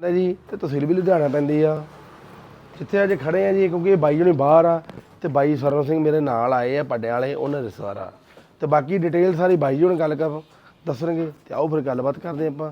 ਨਾ ਜੀ ਤੇ ਤਹਿਸੀਲ ਵੀ ਲੁਧਿਆਣਾ ਪੈਂਦੀ ਆ। ਜਿੱਥੇ ਅੱਜ ਖੜੇ ਆ ਜੀ ਕਿਉਂਕਿ ਇਹ ਬਾਈ ਜਣੇ ਬਾਹਰ ਆ ਤੇ ਬਾਈ ਸਰਨ ਸਿੰਘ ਮੇਰੇ ਨਾਲ ਆਏ ਆ ਪੱਡਿਆਂ ਵਾਲੇ ਉਹਨਾਂ ਦੇ ਆ ਤੇ ਬਾਕੀ ਡਿਟੇਲ ਸਾਰੀ ਬਾਈ ਜੀ ਹੁਣ ਗੱਲ ਕਰ ਦੱਸਣਗੇ ਤੇ ਆਓ ਫਿਰ ਗੱਲਬਾਤ ਕਰਦੇ ਆਪਾਂ।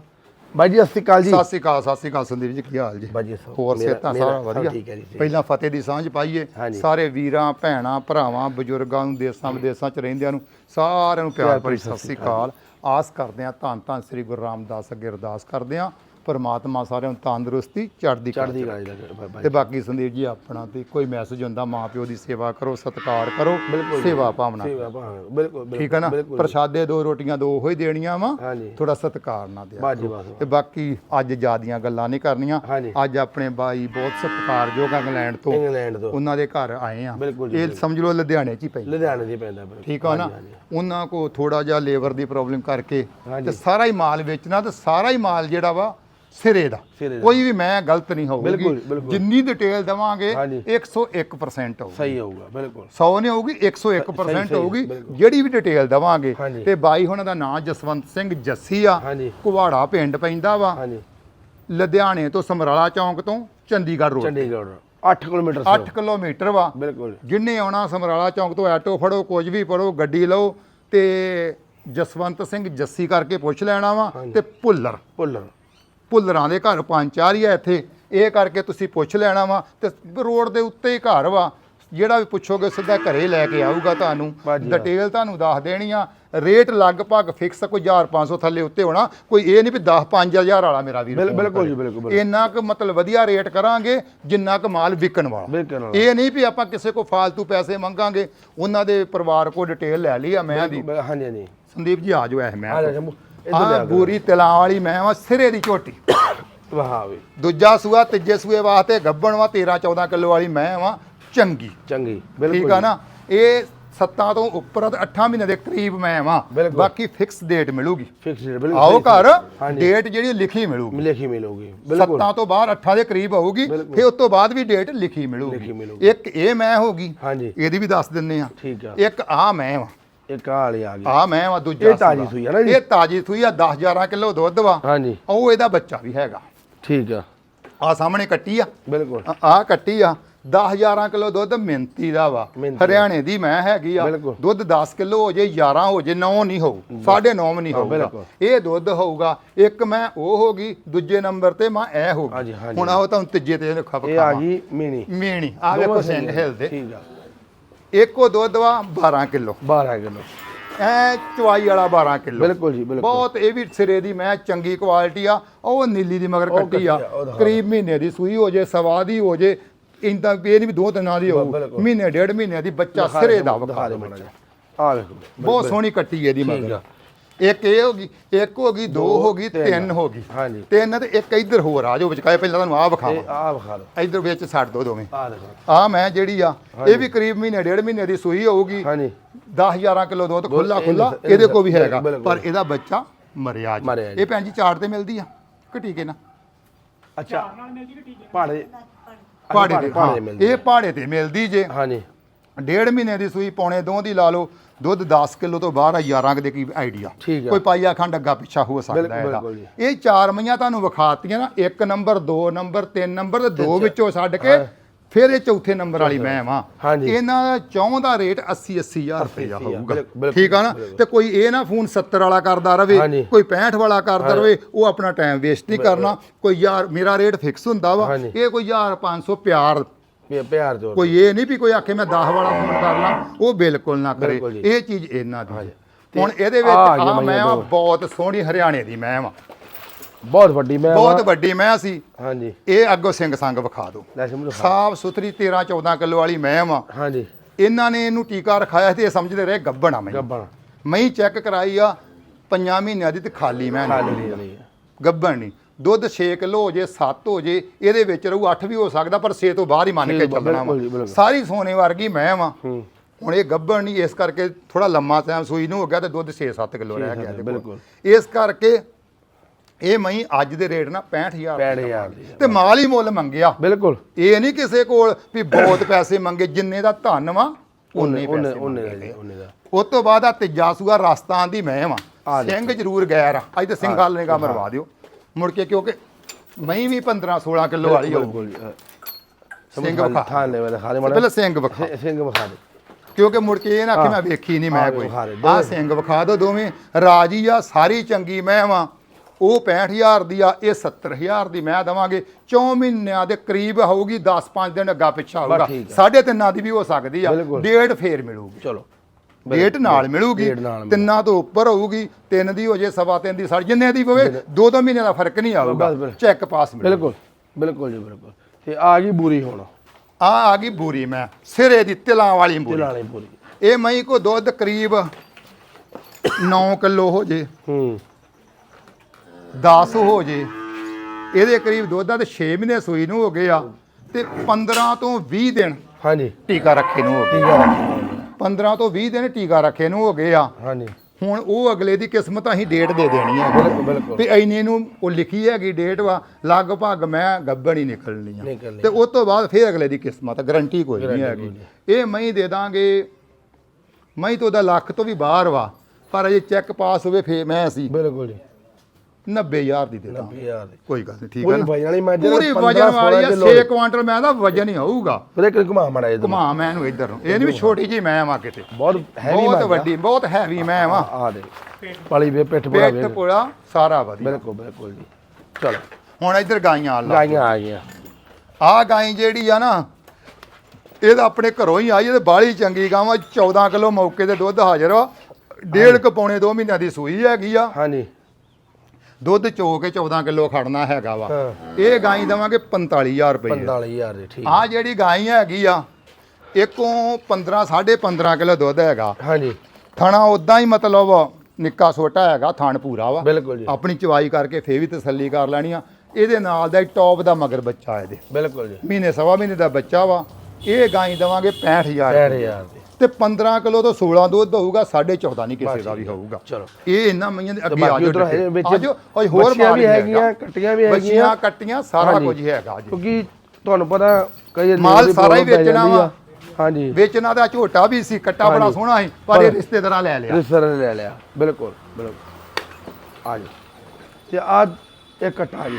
ਬਾਈ ਜੀ ਸਤਿ ਸ਼੍ਰੀ ਅਕਾਲ ਜੀ। ਸਤਿ ਸ੍ਰੀ ਅਕਾਲ ਸਤਿ ਸ੍ਰੀ ਅਕਾਲ ਸੰਦੀਪ ਜੀ ਕੀ ਹਾਲ ਜੀ? ਬਾਈ ਜੀ ਸਭ- ਹੋਰ ਸਿਹਤਾਂ ਸਾਰਾ ਵਧੀਆ। ਪਹਿਲਾਂ ਫਤਿਹ ਦੀ ਸਾਂਝ ਪਾਈਏ। ਸਾਰੇ ਵੀਰਾਂ ਭੈਣਾਂ ਭਰਾਵਾਂ ਬਜ਼ੁਰਗਾਂ ਨੂੰ ਦੇਸਾਂ ਵਿਦੇਸਾਂ ਚ ਰਹਿੰਦਿਆਂ ਨੂੰ ਸਾਰਿਆਂ ਨੂੰ ਪਿਆਰ ਭਰੀ ਸਤਿ ਸ੍ਰੀ ਅਕਾਲ। ਆਸ ਕਰਦੇ ਹਾਂ ਧੰਨ ਧੰਨ ਸ੍ਰੀ ਗੁਰੂ ਰਾਮਦਾਸ ਅੱਗੇ ਅਰਦਾਸ ਕਰਦੇ ਹਾਂ ਪਰਮਾਤਮਾ ਸਾਰਿਆਂ ਨੂੰ ਤੰਦਰੁਸਤੀ ਚੜ੍ਹਦੀ ਕਲਾ ਚੜ੍ਹਦੀ ਕਲਾ ਦਾ ਬਾਈ ਤੇ ਬਾਕੀ ਸੰਦੀਪ ਜੀ ਆਪਣਾ ਤੇ ਕੋਈ ਮੈਸੇਜ ਹੁੰਦਾ ਮਾਂ ਪਿਓ ਦੀ ਸੇਵਾ ਕਰੋ ਸਤਿਕਾਰ ਕਰੋ ਬਿਲਕੁਲ ਜੀ। ਸੇਵਾ ਭਾਵਨਾ ਸੇਵਾ ਭਾਵਨਾ ਬਿਲਕੁਲ ਬਿਲਕੁਲ, ਠੀਕ ਹੈ ਨਾ? ਬਿਲਕੁਲ ਪ੍ਰਸ਼ਾਦੇ ਦੋ ਰੋਟੀਆਂ ਦੋ ਉਹੀ ਦੇਣੀਆਂ ਵਾ। ਹਾਂਜੀ। ਥੋੜਾ ਸਤਿਕਾਰ ਨਾ ਦਿਆ ਕਰੋ। ਤੇ ਬਾਕੀ ਅੱਜ ਜਿਆਦੀਆਂ ਗੱਲਾਂ ਨਹੀਂ ਕਰਨੀਆਂ। ਹਾਂਜੀ। ਅੱਜ ਆਪਣੇ ਬਾਈ ਬਹੁਤ ਸਤਿਕਾਰਯੋਗ ਆ ਇੰਗਲੈਂਡ ਤੋਂ। ਇੰਗਲੈਂਡ ਤੋਂ। ਉਹਨਾਂ ਦੇ ਘਰ ਆਏ ਆ। ਬਿਲਕੁਲ ਜੀ, ਇਹ ਸਮਝ ਲਓ ਲੁਧਿਆਣੇ ਚ ਹੀ ਪਈ ਲੁਧਿਆਣੇ ਦੀ ਪੈਂਦਾ ਬਿਲਕੁਲ। ਠੀਕ ਆ ਨਾ? ਹਾਂਜੀ, ਹਾਂਜੀ। ਉਹਨਾਂ ਕੋ ਥੋੜਾ ਜਿਹਾ ਲੇਬਰ ਦੀ ਪ੍ਰੋਬਲਮ ਕਰਕੇ ਹਾਂਜੀ। ਤੇ ਸਾਰਾ ਹੀ ਮਾਲ ਵੇਚਣਾ ਤੇ ਸਾਰਾ ਹੀ ਮਾਲ ਜਿਹੜਾ ਵਾ ਸਿਰੇ ਦਾ। ਸਿਰੇ ਦਾ। ਕੋਈ ਵੀ ਮੈਂ ਗਲਤ ਨਹੀਂ ਹੋਊਗੀ। ਬਿਲਕੁਲ, ਬਿਲਕੁਲ। ਜਿੰਨੀ ਡਿਟੇਲ ਦਵਾਂਗੇ ਹਾਂਜੀ। 101% ਹੋਊਗੀ। ਸਹੀ ਹੋਊਗਾ ਬਿਲਕੁਲ। 100 ਨਹੀਂ ਹੋਊਗੀ 101% ਸਹੀ, ਹੋਊਗੀ। ਬਿਲਕੁਲ। ਜਿਹੜੀ ਵੀ ਡਿਟੇਲ ਦਵਾਂਗੇ। ਹਾਂਜੀ। ਤੇ ਬਾਈ ਹੁਣਾਂ ਦਾ ਨਾਮ ਜਸਵੰਤ ਸਿੰਘ ਜੱਸੀ ਆ। ਹਾਂਜੀ। ਕੁਵਾੜਾ ਪਿੰਡ ਪੈਂਦਾ ਵਾ। ਹਾਂਜੀ। ਲੁਧਿਆਣੇ ਤੋਂ ਸਮਰਾਲਾ ਚੌਂਕ ਤੋਂ Chandigarh road Chandigarh 8 kilometre 8 kilometre ਵਾ। ਬਿਲਕੁਲ। ਜਿੰਨੇ ਆਉਣਾ ਸਮਰਾਲਾ ਚੌਂਕ ਤੋਂ ਆਟੋ ਫੜੋ ਕੁਝ ਵੀ ਫੜੋ ਗੱਡੀ ਲਓ ਤੇ ਜਸਵੰਤ ਸਿੰਘ ਜੱਸੀ ਕਰਕੇ ਪੁੱਛ ਲੈਣਾ ਵਾ ਤੇ ਭੁੱਲਰ ਭੁੱਲਰ ਭੁੱਲਰਾਂ ਦੇ ਘਰ ਪੰਜ ਚਾਰ ਹੀ ਆ ਇੱਥੇ। ਇਹ ਕਰਕੇ ਤੁਸੀਂ ਪੁੱਛ ਲੈਣਾ ਵਾ ਤੇ ਰੋਡ ਦੇ ਉੱਤੇ ਹੀ ਘਰ ਵਾ। ਜਿਹੜਾ ਵੀ ਪੁੱਛੋਗੇ ਸਿੱਧਾ ਘਰੇ ਲੈ ਕੇ ਆਊਗਾ ਤੁਹਾਨੂੰ। ਡਿਟੇਲ ਤੁਹਾਨੂੰ ਦੱਸ ਦੇਣੀ ਆ। ਰੇਟ ਲਗਭਗ ਫਿਕਸ ਕੋਈ 1500 ਥੱਲੇ ਉੱਤੇ ਹੋਣਾ। ਕੋਈ ਇਹ ਨਹੀਂ ਵੀ 10 5000 ਵਾਲਾ ਮੇਰਾ ਵੀਰ phone ਬਿਲਕੁਲ। ਜੀ, ਬਿਲਕੁਲ। ਇੰਨਾ ਕੁ ਮਤਲਬ ਵਧੀਆ ਰੇਟ ਕਰਾਂਗੇ ਜਿੰਨਾ ਕੁ ਮਾਲ ਵਿਕਣ ਵਾਲਾ। ਇਹ ਨਹੀਂ ਵੀ ਆਪਾਂ ਕਿਸੇ ਕੋ ਫਾਲਤੂ ਪੈਸੇ ਮੰਗਾਂਗੇ। ਉਹਨਾਂ ਦੇ ਪਰਿਵਾਰ ਕੋ ਡਿਟੇਲ ਲੈ ਲਈ ਆ ਮੈਂ ਦੀ। ਹਾਂਜੀ ਹਾਂਜੀ। ਸੰਦੀਪ ਜੀ ਆ ਜਾਓ ਐ ਮੈਂ ਆ ਬੂਰੀ ਤਿਲਾਂ ਵਾਲੀ ਮੈਂ ਵਾ ਸਿਰੇ ਦੀ ਝੋਟੀ। ਵਾਹ ਵੀ। ਦੂਜਾ ਸੂਆ ਤੀਜੇ ਸੂਏ ਵਾਸਤੇ ਗੱਬਣ ਵਾ 13 14 ਕਿਲੋ ਵਾਲੀ ਮੈਂ ਵਾ ਚੰਗੀ। ਚੰਗੀ ਬਿਲਕੁਲ ਠੀਕ ਆ ਨਾ? ਇਹ ਸੱਤਾਂ ਤੋਂ ਉੱਪਰ ਤੇ 8 ਮਹੀਨੇ ਦੇ ਕਰੀਬ ਮੈਂ ਵਾ। ਬਾਕੀ ਫਿਕਸ ਡੇਟ ਮਿਲੂਗੀ। ਫਿਕਸ ਬਿਲਕੁਲ ਆਓ ਘਰ ਡੇਟ ਜਿਹੜੀ ਲਿਖੀ ਮਿਲੂਗੀ। ਲਿਖੀ ਮਿਲੂਗੀ ਬਿਲਕੁਲ। ਸੱਤਾਂ ਤੋਂ ਬਾਅਦ 8 ਦੇ ਕਰੀਬ ਹੋਊਗੀ। ਫਿਰ ਉਸ ਤੋਂ ਬਾਅਦ ਵੀ ਡੇਟ ਲਿਖੀ ਮਿਲੂਗੀ। ਮਿਲੂਗੀ। ਇੱਕ ਇਹ ਮੈਂ ਹੋਗੀ ਹਾਂਜੀ। ਇਹਦੀ ਵੀ ਦੱਸ ਦਿੰਨੇ ਆ। ਠੀਕ ਆ। ਇੱਕ ਆ ਮੈਂ ਵਾ। ਇੱਕ ਆਹ ਵਾਲੀ ਆ ਗਈ। ਆ ਮੈਂ ਵਾ ਦੂਜਾ ਇਹ ਤਾਜ਼ੀ ਸੂਆ। ਸੂਈ ਆ ਨਾ ਜੀ? ਇਹ ਤਾਜੀ ਸੂਈ ਆ 10 11 ਕਿਲੋ ਦੁੱਧ ਵਾ। ਹਾਂਜੀ। ਉਹ ਇਹਦਾ ਬੱਚਾ ਵੀ ਹੈਗਾ। ਠੀਕ ਆ। ਆ ਸਾਹਮਣੇ ਕੱਟੀ ਆ। ਬਿਲਕੁਲ। ਆ ਕੱਟੀ ਆ। 10 11 ਕਿਲੋ ਦੁੱਧ ਮਿੰਤੀ ਦਾ ਵਾ। ਮਿਹਨਤੀ ਹਰਿਆਣੇ ਦੀ ਮੈਂ ਹੈਗੀ ਆ। ਬਿਲਕੁਲ। ਦੁੱਧ 10 ਕਿਲੋ ਹੋ ਜੇ 11 ਹੋ ਜੇ 9 ਨਹੀਂ ਹੋਊ। 9.5 ਨਹੀਂ ਹਾਂ, ਹੋਊਗਾ। ਬਿਲਕੁਲ। ਇਹ ਦੁੱਧ ਹੋਊਗਾ। ਇੱਕ ਮੈਂ ਉਹ ਹੋਗੀ ਦੂਜੇ ਨੰਬਰ ਤੇ ਮੈਂ ਇਹ ਹਾਂਜੀ, ਹੋਗੀ ਹਾਂਜੀ। ਹੁਣ ਆਓ ਤੁਹਾਨੂੰ ਤੀਜੇ ਤੇ ਖਪ ਇਹ ਆ ਗਈ ਮੀਨੀ ਮੀਣੀ। ਆ ਵੇਖੋ ਦੋਵਾਂ ਸਿੰਘ ਸਿੰਘ ਹਿਲਦੇ। ਠੀਕ ਆ। ਇੱਕੋ ਦੁੱਧ ਵਾ 12 ਕਿਲੋ। 12 ਕਿਲੋ। ਐ ਚਵਾਈ ਵਾਲਾ 12 ਕਿਲੋ। ਬਿਲਕੁਲ ਜੀ ਬਿਲਕੁਲ। ਬਹੁਤ ਇਹ ਵੀ ਸਿਰੇ ਦੀ ਮੈਂ ਚੰਗੀ ਕੁਆਲਿਟੀ ਆ ਉਹ ਨੀਲੀ ਦੀ ਮਗਰ ਕੱਟੀ ਆ। ਕਰੀਬ ਮਹੀਨੇ ਦੀ ਸੂਈ ਹੋ ਜੇ ਸਵਾ ਦੀ ਹੋ ਜੇ ਇੰਦਾ ਇਹ ਨਹੀਂ ਵੀ ਦੋ ਦਿਨਾਂ ਦੀ ਹੋਊ। ਮਹੀਨੇ ਡੇਢ ਮਹੀਨੇ ਦੀ ਬੱਚਾ ਸਿਰੇ ਦੇ, ਵਿਖਾ ਦੇ ਜਿਹਾ। ਆ ਵੇਖੋ ਬਹੁਤ ਸੋਹਣੀ ਕੱਟੀ ਇਹਦੀ ਮਗਰ। ਇੱਕ ਇਹ ਹੋ ਗਈ ਇੱਕ ਹੋ ਗਈ ਦੋ ਹੋ ਗਈ ਤਿੰਨ। ਹੋ ਗਈ। ਹਾਂਜੀ। ਤਿੰਨ ਤੇ ਇੱਕ ਇੱਧਰ ਹੋਰ ਆ ਜਾਓ ਵਿਚਕਾਏ ਪਹਿਲਾਂ ਤੁਹਾਨੂੰ ਆ ਇਹ ਵਿਖਾਵਾਂ ਆ ਵਿਖਾ ਲਓ ਇੱਧਰ ਵਿੱਚ ਛੱਡ ਦੋ ਦੋਵੇਂ। ਆ ਦੇਖੋ। ਆ ਮੈਂ ਜਿਹੜੀ ਆ ਇਹ ਵੀ ਕਰੀਬ ਮਹੀਨੇ ਡੇਢ ਮਹੀਨੇ ਦੀ ਸੂਈ ਹੋਊਗੀ। ਹਾਂਜੀ। 10 11 ਕਿਲੋ ਦੁੱਧ ਖੁੱਲਾ ਖੁੱਲਾ ਇਹਦੇ ਕੋ ਵੀ ਹੈਗਾ। ਪਰ ਇਹਦਾ ਬੱਚਾ ਮਰਿਆ ਜੀ। ਜੀ। ਇਹ ਭੈਣ ਜੀ ਚਾਰ ਤੇ ਮਿਲਦੀ ਆ ਕਿ ਟੀਕੇ ਨਾ ਅੱਛਾ। ਪਹਾੜੇ ਪਹਾੜੇ ਤੇ ਇਹ ਪਹਾੜੇ ਤੇ ਮਿਲਦੀ ਜੇ। ਹਾਂਜੀ। ਡੇਢ ਮਹੀਨੇ ਦੀ ਸੂਈ ਪੌਣੇ ਦੋ ਦੀ ਲਾ ਲਓ ਦੁੱਧ 10 ਕਿਲੋ ਤੋਂ ਬਾਹਰ ਆ 11 ਕੁ ਦੇ ਕੀ ਆਈਡੀਆ ਠੀਕ। ਕੋਈ ਪਾਈਆ ਖੰਡ ਅੱਗਾ ਪਿੱਛਾ ਹੋ ਸਕਦਾ ਬਿਲਕੁਲ, ਇਹਦਾ। ਬਿਲਕੁਲ ਜੀ। ਇਹ ਚਾਰ ਮਈਆਂ ਤੁਹਾਨੂੰ ਵਿਖਾਤੀਆਂ ਨਾ ਇੱਕ ਨੰਬਰ ਦੋ ਨੰਬਰ ਤਿੰਨ ਨੰਬਰ ਤੇ ਦੋ ਵਿੱਚੋਂ ਛੱਡ ਕੇ ਫਿਰ ਇਹ ਚੌਥੇ ਨੰਬਰ ਵਾਲੀ ਮੈਂ ਵਾਂ। ਹਾਂਜੀ। ਇਹਨਾਂ ਦਾ ਚੌਂ ਦਾ ਰੇਟ 80 80000 ਰੁਪਇਆ ਬਿਲਕੁਲ, ਹੋਊਗਾ। ਬਿਲਕੁਲ, ਠੀਕ ਆ ਨਾ? ਤੇ ਕੋਈ ਇਹ ਨਾ ਫੋਨ 70 ਵਾਲਾ ਕਰਦਾ ਰਵੇ ਹਾਂਜੀ। ਕੋਈ 65 ਵਾਲਾ ਕਰਦਾ ਰਵੇ ਉਹ ਆਪਣਾ ਟਾਈਮ ਵੇਸਟ ਨਹੀਂ ਕਰਨਾ। ਕੋਈ ਯਾਰ ਮੇਰਾ ਰੇਟ ਫਿਕਸ ਹੁੰਦਾ ਵਾ। ਹਾਂਜੀ। ਇਹ ਕੋਈ ਯਾਰ 500 ਪਿਆਰ ਪਿਆਰ ਜੋਰ ਕੋਈ ਇਹ ਨਹੀਂ ਵੀ ਕੋਈ ਆਖੇ ਮੈਂ 10 ਵਾਲਾ ਫੋਨ ਕਰ ਲਾਂ ਉਹ ਬਿਲਕੁਲ ਨਾ ਕਰੇ। ਬਿਲਕੁਲ ਜੀ। ਇਹ ਚੀਜ਼ ਇਹਨਾਂ ਦੀ ਹੈ। ਹੁਣ ਇਹਦੇ ਵਿੱਚ ਆ ਆ ਮੈਂ ਦੋ। ਬਹੁਤ ਸੋਹਣੀ ਹਰਿਆਣੇ ਦੀ ਮੈਂ ਵਾਂ। ਬਹੁਤ ਵੱਡੀ ਮੈਂ ਬਹੁਤ ਵੱਡੀ ਮੈਂ ਸੀ। ਹਾਂਜੀ। ਇਹ ਅੱਗੋਂ ਸਿੰਘ ਸੰਗ ਵਿਖਾ ਦਿਓ ਲੈ ਸ਼ਮੂ ਦਿਖਾ। ਸਾਫ਼ ਸੁਥਰੀ 13 14 ਕਿਲੋ ਵਾਲੀ ਮੈਂ ਵਾਂ। ਹਾਂਜੀ। ਇਹਨਾਂ ਨੇ ਇਹਨੂੰ ਟੀਕਾ ਰਖਾਇਆ ਤੇ ਇਹ ਸਮਝਦੇ ਰਹੇ ਗੱਬਣ ਆ ਮੈਂ। ਗੱਬਣ। ਮੈਂ ਚੈੱਕ ਕਰਾਈ ਆ ਪੰਜਾਂ ਮਹੀਨਿਆਂ ਦੀ ਤੇ ਖਾਲੀ ਮੈਂ ਖਾਲੀ ਨਹੀਂ। ਗੱਬਣ ਨਹੀਂ ਦੁੱਧ 6 ਕਿਲੋ ਹੋ ਜੇ 7 ਹੋ ਜੇ ਇਹਦੇ ਵਿੱਚ ਰਹੂ 8 ਵੀ ਹੋ ਸਕਦਾ ਪਰ 6 ਤੋਂ ਬਾਹਰ ਹੀ ਮੰਨ ਕੇ ਚੱਲਣਾ ਵਾ। ਸਾਰੀ ਸੋਨੇ ਵਰਗੀ ਮੈਂ ਵਾਂ ਹੁਣ ਇਹ ਗੱਬਣ ਨਹੀਂ ਇਸ ਕਰਕੇ ਥੋੜਾ ਲੰਮਾ ਟਾਈਮ ਸੂਈ ਨੂੰ ਹੋ ਗਿਆ ਤੇ ਦੁੱਧ 6-7 ਕਿਲੋ ਰਹਿ ਗਿਆ। ਬਿਲਕੁਲ। ਇਸ ਕਰਕੇ ਇਹ ਮਈ ਅੱਜ ਦੇ ਰੇਟ ਨਾਲ 65000 65000 ਦੀ ਆ। ਤੇ ਮਾਲ ਹੀ ਮੁੱਲ ਮੰਗਿਆ ਬਿਲਕੁਲ ਇਹ ਨਹੀਂ ਕਿਸੇ ਕੋਲ ਵੀ ਬਹੁਤ ਪੈਸੇ ਮੰਗੇ ਜਿੰਨੇ ਦਾ ਧਨ ਵਾ ਉਹਨੇ ਉਹਨੇ ਉਹਨੇ ਦਾ ਨੇ। ਉਸ ਤੋਂ ਬਾਅਦ ਆ ਤੀਜਾ ਸੂਆ ਰਾਜਸਥਾਨ ਦੀ ਮੈਂ ਵਾਂ ਆ। ਸਿੰਘ ਜ਼ਰੂਰ ਗੈਰ ਆ ਅੱਜ ਤੇ ਸਿੰਘਾਲ ਨੇ ਗਾ ਮਰਵਾ ਦਿਓ ਮੁੜ ਕੇ ਕਿਉਂਕਿ ਮਹੀਂ ਵੀ 15 16 ਕਿਲੋ ਵਾਲੀ ਹੋਊ ਬਿਲਕੁਲ ਸਿੰਘ ਵਿਖਾ। ਥਾਂ ਲੈ ਵੇ ਖਾਦੇ ਮੜਾ। ਪਹਿਲਾਂ ਸਿੰਘ ਵਿਖਾ। ਸਿੰਘ ਵਿਖਾ ਦੇ। ਕਿਉਂਕਿ ਮੁੜ ਕੇ ਇਹ ਨਾ ਕਿ ਮੈਂ ਵੇਖੀ ਨਹੀਂ ਮੈਂ ਕੋਈ। ਆ। ਸਿੰਘ ਵਿਖਾ ਦੋ ਦੋਵੇਂ ਰਾਜੀ ਆ ਸਾਰੀ ਚੰਗੀ ਮੈਂ ਵਾਂ। ਉਹ 65000 ਦੀ ਆ ਇਹ 70000 ਦੀ ਮੈਂ ਦਵਾਂਗੇ। 4 ਮਹੀਨਿਆਂ ਦੇ ਕਰੀਬ ਹੋਊਗੀ 10-5 ਦਿਨ ਅੱਗਾ ਪਿੱਛਾ ਹੋਊਗਾ। ਸਾਢੇ ਤਿੰਨਾਂ ਦੀ ਵੀ ਹੋ ਸਕਦੀ ਆ। ਡੇਢ ਫੇਰ ਮਿਲੂਗੀ। ਚਲੋ। ਡੇਟ ਨਾਲ ਮਿਲੂਗੀ। ਤਿੰਨਾਂ ਤੋਂ ਉੱਪਰ ਹੋਊਗੀ ਤਿੰਨ ਦੀ ਹੋ ਜੇ ਸਵਾ ਤਿੰਨ ਦੀ ਸੜ ਜਿੰਨੇ ਦੀ ਹੋਵੇ ਦੋ ਦੋ ਮਹੀਨੇ ਦਾ ਫ਼ਰਕ ਨਹੀਂ ਆਊਗਾ। ਚੈੱਕ ਪਾਸ ਮਿਲੂ। ਬਿਲਕੁਲ ਬਿਲਕੁਲ ਜੀ ਬਿਲਕੁਲ। ਤੇ ਆ ਗਈ ਬੂਰੀ ਹੁਣ। ਆ ਆ ਗਈ ਬੂਰੀ ਮੈਂ। ਸਿਰੇ ਦੀ ਤਿਲਾਂ ਵਾਲੀ ਬੂਰੀ। ਇਹ ਮਈ ਕੋ ਦੁੱਧ ਕਰੀਬ 9 ਕਿਲੋ ਹੋ ਜੇ। ਹੂੰ। 10 ਹੋ ਜੇ। ਇਹਦੇ ਕਰੀਬ ਦੁੱਧ ਦਾ ਤੇ 6 ਮਹੀਨੇ ਸੂਈ ਨੂੰ ਹੋ ਗਏ ਆ। ਤੇ 15 ਤੋਂ 20 ਦਿਨ ਹਾਂਜੀ। ਟੀਕਾ ਰੱਖੇ ਨੂੰ ਹੋ ਹੈ 15 ਤੋਂ 20 ਦਿਨ ਟੀਕਾ ਰੱਖੇ ਨੂੰ ਹੋ ਗਏ ਆ। ਹਾਂਜੀ। ਹੁਣ ਉਹ ਅਗਲੇ ਦੀ ਕਿਸਮਤ ਅਸੀਂ ਡੇਟ ਦੇ ਦੇਣੀ ਹੈ ਬਿਲਕੁਲ ਬਿਲਕੁਲ। ਵੀ ਐਨੇ ਨੂੰ ਉਹ ਲਿਖੀ ਹੈਗੀ ਡੇਟ ਵਾ ਲਗਭਗ ਮੈਂ ਗੱਬਣ ਹੀ ਨਿਕਲਣੀ ਆ। ਨਿਕਲਣੀ। ਤੇ ਉਸ ਤੋਂ ਬਾਅਦ ਫਿਰ ਅਗਲੇ ਦੀ ਕਿਸਮਤ ਗਰੰਟੀ ਕੋਈ ਨਹੀਂ ਹੈਗੀ। ਇਹ ਮਈ ਦੇ ਦਾਂਗੇ ਮਈ ਤੋਂ ਦਾ ਲੱਖ ਤੋਂ ਵੀ ਬਾਹਰ ਵਾ ਪਰ ਅਜੇ ਚੈੱਕ ਪਾਸ ਹੋਵੇ ਫੇਰ ਮੈਂ ਅਸੀਂ ਬਿਲਕੁਲ ਜੀ। 90000 ਦੀ ਦੇ ਦਾਂਗੇ। 20000 ਦੀ। ਕੋਈ ਗੱਲ ਨਹੀਂ ਠੀਕ ਹੈ ਪੂਰੀ ਨਾ? ਵਾਲੀ ਮੈਂ ਜਿਹੜਾ ਪੂਰੀ 15 ਵਜਨ ਵਾਲੀ ਆ 16 6 ਕੁਆਂਟਲ ਮੈਂ ਦਾ ਵਜਨ ਹੀ ਹੋਊਗਾ। ਉਹਦੇ ਕਿ ਘੁਮਾ ਮੜਾ ਇਹ ਘੁਮਾ ਮੈਂ ਇਹਨੂੰ ਇੱਧਰ ਨੂੰ। ਇਹ ਨਹੀਂ ਵੀ ਛੋਟੀ ਜੀ ਮੈਂ ਆ ਕਿਤੇ। ਬਹੁਤ ਹੈਵੀ ਬਹੁਤ ਵੱਡੀ ਬਹੁਤ ਹੈਵੀ ਮੈਂ ਆ ਆ ਦੇ। ਪਾਲੀ ਵੇ ਪਿੱਠ ਪੂਰਾ ਵੇ ਪੂਰਾ ਸਾਰਾ ਵਧੀਆ। ਬਿਲਕੁਲ ਬਿਲਕੁਲ ਜੀ। ਚਲੋ। ਹੁਣ ਇੱਧਰ ਗਾਈਆਂ ਆ ਗਾਈਆਂ ਆ ਗਈਆਂ। ਆ ਗਾਈ ਜਿਹੜੀ ਆ ਨਾ ਇਹ ਤਾਂ ਆਪਣੇ ਘਰੋਂ ਹੀ ਆਈ ਇਹ ਬਾਲੀ ਚੰਗੀ ਗਾਂ ਵਾ। 14 ਕਿਲੋ ਮੌਕੇ ਤੇ ਦੁੱਧ ਹਾਜ਼ਰ ਵਾ। ਡੇਢ ਕੁ ਪੌਣੇ 2 ਮਹੀਨਿਆਂ ਦੀ ਸੂਈ ਹੈਗੀ ਆ। ਹਾਂਜੀ। ਦੁੱਧ ਚੋ ਕੇ 14 ਕਿਲੋ ਖੜਨਾ ਹੈਗਾ ਵਾ। ਇਹ ਗਾਈ ਦਵਾਂਗੇ 45000 ਰੁਪਏ 45000 ਦੀ ਠੀਕ। ਆ ਜਿਹੜੀ ਗਾਈ ਹੈਗੀ ਆ ਇੱਕੋਂ 15 15.5 ਕਿਲੋ ਦੁੱਧ ਹੈਗਾ। ਹਾਂਜੀ। ਥਣਾ ਉਦਾਂ ਹੀ ਮਤਲਬ ਨਿੱਕਾ ਛੋਟਾ ਹੈਗਾ ਥਣ ਪੂਰਾ ਵਾ। ਬਿਲਕੁਲ ਜੀ। ਆਪਣੀ ਚਵਾਈ ਕਰਕੇ ਫੇਰ ਵੀ ਤਸੱਲੀ ਕਰ ਲੈਣੀ ਆ। ਇਹਦੇ ਨਾਲ ਦਾ ਟੌਪ ਦਾ ਮਗਰ ਬੱਚਾ ਇਹਦੇ। ਬਿਲਕੁਲ ਜੀ। ਮਹੀਨੇ ਸਵਾ ਮਹੀਨੇ ਦਾ ਬੱਚਾ ਵਾ। ਇਹ ਗਾਈ ਦਵਾਂਗੇ 65000 60000 ਦੀ ਤੇ 15 ਕਿਲੋ ਤੋਂ 16 ਦੁੱਧ ਹੋਊਗਾ 14.5 ਨਹੀਂ ਕਿਸੇ ਦਾ ਵੀ ਹੋਊਗਾ ਚਲੋ ਇਹ ਇਹਨਾਂ ਮਈਆਂ ਦੇ ਅੱਗੇ ਆ ਜਾਓ ਵਿੱਚ ਆਜੋ ਓਏ ਹੋਰ ਵੀ ਹੈਗੀਆਂ, ਹੈਗਾ। ਕੱਟੀਆਂ ਵੀ ਹੈਗੀਆਂ। ਬੱਚੀਆਂ ਕੱਟੀਆਂ ਸਾਰਾ। ਕੁਝ ਹੈਗਾ ਜੀ ਕਿਉਂਕਿ ਤੁਹਾਨੂੰ ਪਤਾ ਕਈ ਮਾਲ ਸਾਰਾ ਹੀ ਵੇਚਣਾ ਆ। ਵਾ। ਹਾਂਜੀ ਵੇਚਣਾ ਦਾ ਝੋਟਾ ਵੀ ਸੀ ਕੱਟਾ ਬੜਾ। ਸੋਹਣਾ ਸੀ ਪਰ ਇਹ ਰਿਸ਼ਤੇਦਾਰਾਂ ਲੈ ਲਿਆ ਰਿਸ਼ਤੇਦਾਰ ਲੈ ਲਿਆ ਬਿਲਕੁਲ ਬਿਲਕੁਲ ਆ ਜੀ ਤੇ ਆ ਇਹ ਕਟਾ ਜੀ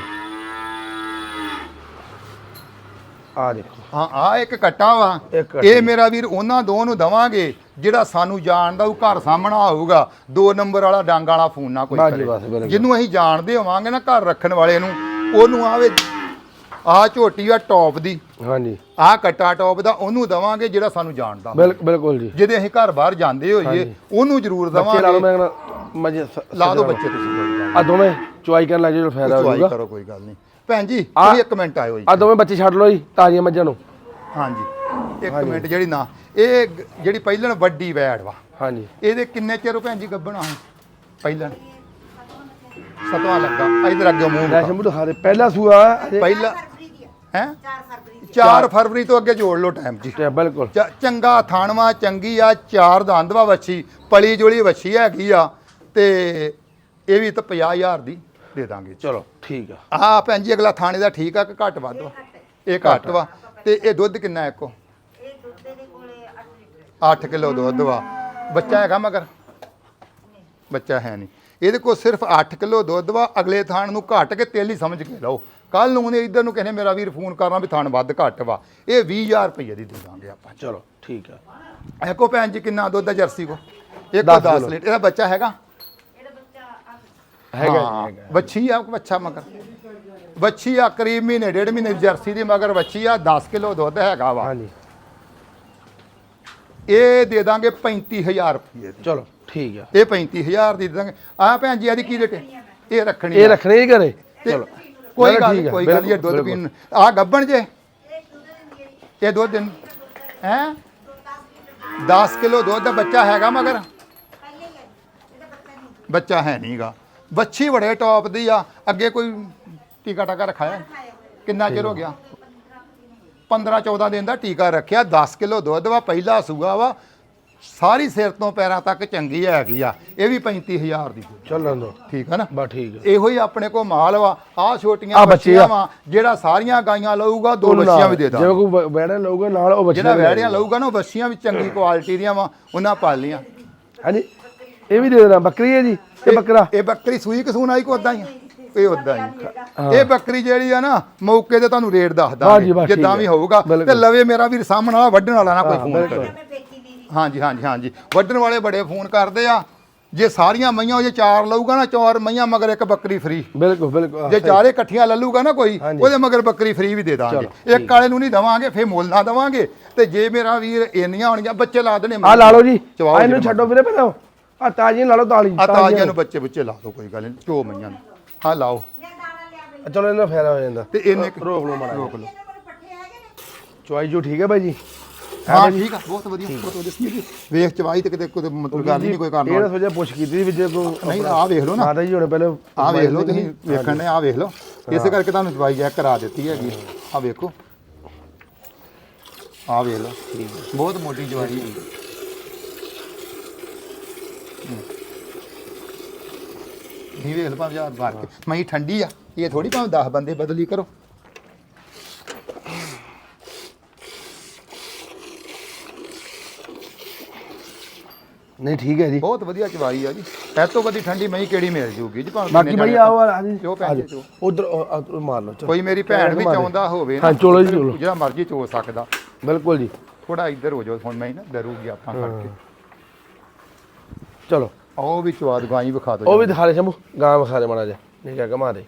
ਆ ਦੇਖੋ। ਹਾਂ ਆ ਇੱਕ ਕੱਟਾ ਵਾ। ਇੱਕ ਕੱਟੀ। ਇਹ ਮੇਰਾ ਵੀਰ ਉਹਨਾਂ ਦੋ ਨੂੰ ਦਵਾਂਗੇ ਜਿਹੜਾ ਸਾਨੂੰ ਜਾਣਦਾ ਉਹ ਘਰ ਸਾਹਮਣਾ ਹੋਊਗਾ। ਦੋ ਨੰਬਰ ਵਾਲਾ ਡਾਂਗ ਵਾਲਾ ਫੋਨ ਨਾ ਕੋਈ ਬਸ ਜੀ, ਕਰੇ ਬਸ, ਬਿਲਕੁਲ। ਜਿਹਨੂੰ ਅਸੀਂ ਜਾਣਦੇ ਹੋਵਾਂਗੇ ਨਾ ਘਰ ਰੱਖਣ ਵਾਲੇ ਨੂੰ ਉਹਨੂੰ ਆਵੇ ਆ ਝੋਟੀ ਆ ਟੌਪ ਦੀ। ਹਾਂਜੀ। ਆ ਕੱਟਾ ਟੌਪ ਦਾ ਉਹਨੂੰ ਦਵਾਂਗੇ ਜਿਹੜਾ ਸਾਨੂੰ ਜਾਣਦਾ ਬਿਲਕੁਲ ਬਿਲਕੁਲ ਜੀ। ਜਿਹਦੇ ਅਸੀਂ ਘਰ ਬਾਹਰ ਜਾਂਦੇ ਹੋਈਏ। ਉਹਨੂੰ ਜ਼ਰੂਰ ਬੱਚੇ ਲਾ ਲਓ ਦਵਾਂਗੇ। ਮੈਂ ਕਹਿੰਦਾ ਮਜੇ ਲਾ ਦਿਓ ਬੱਚੇ ਤੁਸੀਂ। ਆ ਦੋਵੇਂ ਚੁਆਈ ਕਰਨ ਲੱਗ ਜਾਓ ਫਾਇਦਾ ਹੋ ਚੁਆਈ ਜਾਊਗਾ। ਕਰੋ ਕੋਈ ਗੱਲ ਨਹੀਂ। ਭੈਣ ਜੀ ਤੁਸੀਂ ਇੱਕ ਮਿੰਟ ਆਇਓ ਜੀ। ਆ ਦੋਵੇਂ ਬੱਚੇ ਛੱਡ ਲਓ ਜੀ ਤਾਜ਼ੀਆਂ ਮੱਝਾਂ ਨੂੰ। ਹਾਂਜੀ ਇੱਕ ਮਿੰਟ ਜਿਹੜੀ ਨਾ ਇਹ ਜਿਹੜੀ ਪਹਿਲਣ ਵੱਡੀ ਵੈੜ ਵਾ ਹਾਂਜੀ। ਇਹਦੇ ਕਿੰਨੇ ਚਿਰ ਭੈਣ ਜੀ ਗੱਭਣਾ ਹੈ ਪਹਿਲਣ। ਸਤਵਾਂ ਲੱਗਾ ਇਧਰ ਅੱਗੇ ਮੂੰਹ ਲੈ। ਸ਼ੰਭੂ ਦਿਖਾ ਦੇ ਪਹਿਲਾ ਸੂਆ ਪਹਿਲਾ ਹੈ? 4 ਫਰਵਰੀ 4 ਫਰਵਰੀ ਤੋਂ ਅੱਗੇ ਜੋੜ ਲਓ ਟਾਈਮ ਜੀ। ਬਿਲਕੁਲ। ਚੰਗਾ ਥਾਣਵਾ ਚੰਗੀ ਆ ਚਾਰ ਦੰਦ ਵਾ ਵੱਛੀ ਪਲੀ ਜੁਲੀ ਵੱਛੀ ਹੈਗੀ ਆ ਤੇ ਇਹ ਵੀ ਤਾਂ 50000 ਦੀ। ਦੇ ਦਾਂਗੇ ਚਲੋ ਠੀਕ ਆ। ਆ ਭੈਣ ਜੀ ਅਗਲਾ ਥਾਣੇ ਦਾ ਠੀਕ ਆ ਕਿ ਘੱਟ ਵੱਧ ਵਾ? ਇਹ ਘੱਟ ਵਾ। ਤੇ ਇਹ ਦੁੱਧ ਕਿੰਨਾ ਇੱਕੋ? ਇਹ ਦੁੱਧ ਦੇ ਕੋਲੇ 8 ਲੀਟਰ 8 ਕਿਲੋ ਦੁੱਧ ਵਾ। ਬੱਚਾ ਹੈਗਾ ਮਗਰ? ਬੱਚਾ ਹੈ ਨਹੀਂ। ਇਹਦੇ ਕੋਲ ਸਿਰਫ 8 ਕਿਲੋ ਦੁੱਧ ਵਾ। ਅਗਲੇ ਥਾਣ ਨੂੰ ਘੱਟ ਕੇ ਤੇਲ ਹੀ ਸਮਝ ਕੇ ਲਓ। ਕੱਲ ਨੂੰ ਨੇ ਇਧਰ ਨੂੰ ਕਹਿੰਦੇ ਮੇਰਾ ਵੀਰ ਫੋਨ ਕਰਨਾ ਵੀ ਥਾਣ ਵੱਧ ਘੱਟ ਵਾ। ਇਹ 20000 ਰੁਪਏ ਦੀ ਦੇ ਦਾਂਗੇ ਆਪਾਂ। ਚਲੋ ਠੀਕ ਆ। ਇੱਕੋ ਭੈਣ ਜੀ ਕਿੰਨਾ ਦੁੱਧ ਆ ਜਰਸੀ ਕੋ ਇੱਕੋ ਦਸ 10 ਕਿਲੋ। ਲੀਟਰ। ਇਹਦਾ ਬੱਚਾ ਹੈਗਾ? ਹੈਗਾ ਹਾਂ, ਜੀ ਹੈਗਾ। ਵੱਛੀ ਆ ਬੱਚਾ ਮਗਰ। ਵੱਛੀ ਆ ਕਰੀਬ ਮਹੀਨੇ ਡੇਢ ਮਹੀਨੇ ਦੀ ਜਰਸੀ ਦੀ ਮਗਰ ਵੱਛੀ ਆ 10 ਕਿਲੋ ਦੁੱਧ ਹੈਗਾ ਵਾ। ਹਾਂਜੀ। ਇਹ ਦੇ ਦਾਂਗੇ 35000 ਰੁਪਏ ਦੀ। ਚਲੋ ਠੀਕ ਆ। ਇਹ 35000 ਦੀ ਦੇ ਦਾਂਗੇ। ਆ ਭੈਣ ਜੀ ਇਹਦੀ ਕੀ ਰੇਟ ਹੈ? ਇਹ ਰੱਖਣੀ ਇਹ ਆ। ਰੱਖਣੇ ਹੀ ਘਰੇ। ਤੇ ਚਲੋ। ਕੋਈ ਗੱਲ ਨਹੀਂ ਕੋਈ ਗੱਲ ਨਹੀਂ ਇਹ ਦੁੱਧ ਪੀਣ ਆ ਗੱਬਣ ਜੇ? ਇਹ ਦੁੱਧ ਦਿਨ ਹੈ? 10 ਕਿਲੋ ਦੁੱਧ ਦਾ ਬੱਚਾ ਹੈਗਾ ਮਗਰ? ਬੱਚਾ ਹੈ ਨਹੀਂਗਾ ਬੱਚੀ ਬੜੇ ਟੌਪ ਦੀ ਆ। ਅੱਗੇ ਕੋਈ ਟੀਕਾ ਟਾਕਾ ਰਖਾਇਆ ਕਿੰਨਾ ਚਿਰ ਹੋ ਗਿਆ? 15 14 ਦਿਨ ਦਾ ਟੀਕਾ ਰੱਖਿਆ 10 ਕਿਲੋ ਦੁੱਧ ਵਾ ਪਹਿਲਾ ਸੂਆ ਵਾ। ਸਾਰੀ ਸਿਰ ਤੋਂ ਪੈਰਾਂ ਤੱਕ ਚੰਗੀ ਹੈਗੀ ਆ। ਇਹ ਵੀ 35000 ਦੀ। ਚੱਲਣ ਦੋ। ਠੀਕ ਹੈ ਨਾ? ਬਸ ਠੀਕ ਆ। ਇਹੋ ਹੀ ਆਪਣੇ ਕੋ ਮਾਲ ਵਾ। ਆ ਛੋਟੀਆਂ ਬੱਚੀਆਂ। ਵਾ ਜਿਹੜਾ ਸਾਰੀਆਂ ਗਾਈਆਂ ਲਊਗਾ ਦੋ ਬੱਚੀਆਂ ਵੀ ਦੇ ਦਾਂ ਜਿਵੇਂ ਕੋਈ ਬੈੜਾ ਲਊਗਾ ਨਾਲ ਉਹ ਬੱਚੇ ਜਿਹੜਾ ਵੈੜੀਆਂ ਲਊਗਾ ਨਾ ਉਹ ਬੱਚੀਆਂ ਵੀ ਚੰਗੀ ਕੁਆਲਿਟੀ ਦੀਆਂ ਵਾ ਉਹਨਾਂ ਪਾਲ ਲੀਆਂ ਹਾਂਜੀ। ਇਹ ਵੀ ਦੇ ਦੇਣਾ ਬੱਕਰੀ ਹੈ ਜੀ? ਇਹ ਬੱਕਰਾ? ਇਹ ਬੱਕਰੀ ਸੂਈ ਕਸੂਨ ਆਈ ਕੋ ਉਦਾਂ ਹੀ ਆ? ਇਹ ਉਦਾਂ ਹੀ ਇਹ ਬੱਕਰੀ ਜਿਹੜੀ ਆ ਨਾ ਮੌਕੇ ਤੇ ਤੁਹਾਨੂੰ ਰੇਟ ਦੱਸ ਵਾਹ ਜੀ, ਦਾਂਗੇ ਵਾਹ, ਜਿੱਦਾਂ ਠੀਕ ਵੀ ਹੈ। ਹੋਊਗਾ ਤੇ ਬਿਲਕੁਲ। ਲਵੇ ਮੇਰਾ ਵੀਰ ਸਾਹਮਣ ਵਾਲਾ ਵੱਢਣ ਵਾਲਾ ਨਾ ਕੋਈ ਹਾਂ, ਫੋਨ ਬਿਲਕੁਲ। ਕਰੇ। ਮੈਂ ਵੇਚੀ ਦੀ ਜੀ ਹਾਂਜੀ ਹਾਂਜੀ ਹਾਂਜੀ। ਵੱਢਣ ਵਾਲੇ ਬੜੇ ਫੋਨ ਕਰਦੇ ਆ। ਜੇ ਸਾਰੀਆਂ ਮਈਆਂ ਜੇ ਚਾਰ ਲਊਗਾ ਨਾ ਚਾਰ ਮਈਆਂ ਮਗਰ ਇੱਕ ਬੱਕਰੀ ਫ੍ਰੀ ਬਿਲਕੁਲ ਬਿਲਕੁਲ। ਜੇ ਚਾਰੇ ਇਕੱਠੀਆਂ ਲੱਲੂਗਾ ਨਾ ਕੋਈ ਹਾਂਜੀ। ਉਹਦੇ ਮਗਰ ਬੱਕਰੀ ਫ੍ਰੀ ਵੀ ਦੇ ਦਾਂਗੇ। ਚਲੋ, ਇੱਕ ਵਾਲੇ ਨੂੰ ਨਹੀਂ ਦਵਾਂਗੇ ਫੇਰ ਮੁੱਲ ਨਾ ਦਵਾਂਗੇ। ਤੇ ਜੇ ਮੇਰਾ ਵੀਰ ਇੰਨੀਆਂ ਹੋਣਗੀਆਂ ਬੱਚੇ ਲਾ ਦੇਣੇ ਆ ਲਾ ਲਓ ਜੀ। ਚਵਾਓ ਆ ਇਹਨੂੰ ਛੱਡੋ ਵੀਰੇ ਪਹਿਲਾਂ। ਆ ਤਾਜੀ ਲਾ ਲਓ ਤਾਲੀ ਆ ਤਾਜੀਆਂ। ਨੂੰ ਬੱਚੇ ਬੱਚੇ ਲਾ ਦੋ ਕੋਈ ਗੱਲ ਨਹੀਂ ਚੋ ਮਈਆਂ ਨੂੰ। ਹਾਂ ਲਾਓ। ਚਲੋ ਇਹਨਾਂ ਫੇਰਾ ਹੋ ਜਾਂਦਾ। ਤੇ ਇਹਨੇ ਰੋਕ ਲਓ ਮਾੜਾ ਰੋਕ ਲਓ। ਚੁਆਈ ਜੋ ਠੀਕ ਹੈ ਬਾਈ ਜੀ? ਹਾਂ ਠੀਕ ਆ ਬਹੁਤ ਵਧੀਆ ਬਹੁਤ ਵਧੀਆ। ਸੀ ਵੇਖ ਚਵਾਈ ਤੇ ਕਿਤੇ ਕੋਈ ਮਤਲਬ ਗੱਲ ਨਹੀਂ ਕੋਈ ਕਰਨ ਵਾਲੀ ਸੋਚਿਆ ਪੁੱਛ ਕੀਤੀ ਵੀ ਜੇ ਕੋਈ ਨਹੀਂ ਆ ਵੇਖ ਲਓ ਨਾ। ਮਾਤਾ ਜੀ ਹੁਣ ਪਹਿਲੇ ਆ ਵੇਖ ਲਓ ਤੁਸੀਂ ਵੇਖਣ ਨੇ ਆ ਵੇਖ ਲਓ। ਇਸੇ ਕਰਕੇ ਤੁਹਾਨੂੰ ਚਵਾਈ ਚੈੱਕ ਕਰਾ ਦਿੱਤੀ ਹੈਗੀ। ਆ ਵੇਖੋ। ਆ ਵੇਖ ਲਓ। ਬਹੁਤ ਮੋਟੀ ਜਵਾਈ ਹੈ। ਨਹੀਂ ਵੇਖ ਭਾਵੇਂ ਯਾਰ ਮਾਰ ਕੇ। ਮੈਂ ਠੰਡੀ ਆ ਇਹ ਥੋੜੀ ਭਾਵੇਂ 10 ਬੰਦੇ ਬਦਲੀ ਕਰੋ। ਨਹੀਂ ਠੀਕ ਹੈ ਜੀ। ਬਹੁਤ ਵਧੀਆ ਚਵਾਈ ਆ ਜੀ। ਇਹ ਤੋਂ ਵੱਡੀ ਠੰਡੀ ਮੈਂ ਕਿਹੜੀ ਮਿਲ ਜੂਗੀ ਜੀ ਭਾਵੇਂ ਬਾਕੀ ਬਾਈ ਆਓ ਆ ਜੀ। ਜੀ, ਚੋ। ਉਧਰ ਮਾਰ ਲਓ ਕੋਈ ਮੇਰੀ ਭੈਣ ਵੀ ਚਾਹੁੰਦਾ ਹੋਵੇ ਹਾਂ, ਚਲੋ ਜੀ, ਚਲੋ। ਜਿਹੜਾ ਮਰਜ਼ੀ ਚੋ ਸਕਦਾ। ਬਿਲਕੁਲ ਜੀ। ਥੋੜਾ ਇੱਧਰ ਹੋ ਜਾਓ ਹੁਣ ਮੈਂ ਨਾ ਡਰੂਗੀ ਆਪਾਂ ਕਰਕੇ। ਚਲੋ। ਉਹ ਵੀ ਚਵਾ ਦਵਾਈ ਵਿਖਾ ਦਿਓ ਉਹ ਵੀ ਦਿਖਾ ਦੇ ਸ਼ੰਭੂ ਗਾਂ ਵਿਖਾ ਦੇ ਮਾੜਾ ਜਿਹਾ ਨਹੀਂ ਕਿਹਾ ਘਮਾ ਦੇ।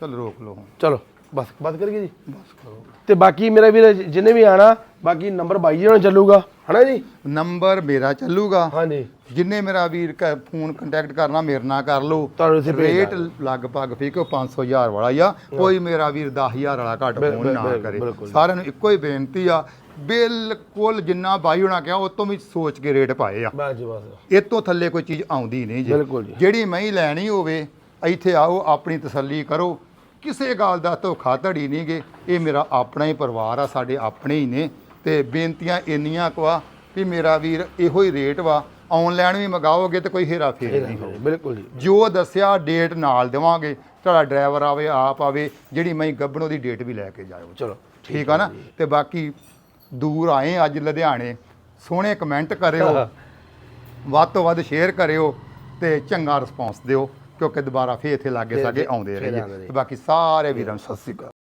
ਚਲ ਰੋਕ ਲਓ ਹੁਣ। ਚਲੋ ਬਸ ਬਸ ਕਰੀਏ ਜੀ। ਬਸ ਕਰੋ। ਤੇ ਬਾਕੀ ਮੇਰਾ ਵੀਰ ਜਿੰਨੇ ਵੀ ਆਣਾ ਬਾਕੀ ਨੰਬਰ ਬਾਈ ਜੀ ਨਾਲ ਚੱਲੂਗਾ ਹਨਾ ਜੀ? ਨੰਬਰ ਮੇਰਾ ਚੱਲੂਗਾ। ਹਾਂਜੀ। ਜਿੰਨੇ ਮੇਰਾ ਵੀਰ ਫੋਨ ਕੰਟੈਕਟ ਕਰਨਾ ਮੇਰੇ ਨਾਲ ਕਰ ਲਓ। ਤੁਹਾਨੂੰ ਇੱਥੇ ਭੇਜ ਰੇਟ ਲਗਭਗ ਫੀਕੋ 500000 ਵਾਲਾ ਹੀ ਆ। ਕੋਈ ਮੇਰਾ ਵੀਰ 10000 ਵਾਲਾ ਘੱਟ ਫੋਨ ਨਾ ਕਰੇ। ਸਾਰਿਆਂ ਨੂੰ ਇੱਕੋ ਹੀ ਬੇਨਤੀ ਆ ਬਿਲਕੁਲ ਜਿੰਨਾ ਬਾਈ ਹੋਣਾ ਕਿਹਾ ਉਹ ਤੋਂ ਵੀ ਸੋਚ ਕੇ ਰੇਟ ਪਾਏ ਆ। ਬਸ ਜੀ ਬਸ। ਇਹ ਤੋਂ ਥੱਲੇ ਕੋਈ ਚੀਜ਼ ਆਉਂਦੀ ਨਹੀਂ ਜੀ। ਬਿਲਕੁਲ ਜੀ। ਜਿਹੜੀ ਮੈਂ ਲੈਣੀ ਹੋਵੇ ਇੱਥੇ ਆਓ ਆਪਣੀ ਤਸੱਲੀ ਕਰੋ। ਕਿਸੇ ਗੱਲ ਦਾ ਧੋਖਾ ਧੜੀ ਨਹੀਂਗੇ ਇਹ ਮੇਰਾ ਆਪਣਾ ਹੀ ਪਰਿਵਾਰ ਆ ਸਾਡੇ ਆਪਣੇ ਹੀ ਨੇ। ਤੇ ਬੇਨਤੀਆਂ ਇੰਨੀਆਂ ਕੁ ਆ ਵੀ ਮੇਰਾ ਵੀਰ ਇਹੋ ਹੀ ਰੇਟ ਵਾ। ਆਨਲਾਈਨ ਵੀ ਮੰਗਾਓਗੇ ਤੇ ਕੋਈ ਹੇਰਾ ਫੇਰ ਨਹੀਂ ਬਿਲਕੁਲ ਜੀ। ਜੋ ਦੱਸਿਆ ਡੇਟ ਨਾਲ ਦੇਵਾਂਗੇ। ਤੁਹਾਡਾ ਡਰਾਈਵਰ ਆਵੇ ਆਪ ਆਵੇ ਜਿਹੜੀ ਮੈਂ ਗੱਬਣੋ ਦੀ ਡੇਟ ਵੀ ਲੈ ਕੇ ਜਾਇਓ। ਚਲੋ ਠੀਕ ਆ ਨਾ? ਤੇ ਬਾਕੀ ਦੂਰ ਆਏ ਅੱਜ ਲੁਧਿਆਣੇ। ਸੋਹਣੇ ਕਮੈਂਟ ਕਰਿਓ। ਵੱਧ ਤੋਂ ਵੱਧ ਸ਼ੇਅਰ ਕਰਿਓ ਤੇ ਚੰਗਾ ਰਿਸਪੌਂਸ ਦਿਓ ਕਿਉਂਕਿ ਦੁਬਾਰਾ ਫੇਰ ਇੱਥੇ ਲਾਗੇ ਸਾਗੇ ਆਉਂਦੇ। ਤੇ ਬਾਕੀ ਸਾਰੇ ਵੀਰਾਂ ਨੂੰ ਸਤਿ ਸ਼੍ਰੀ ਅਕਾਲ।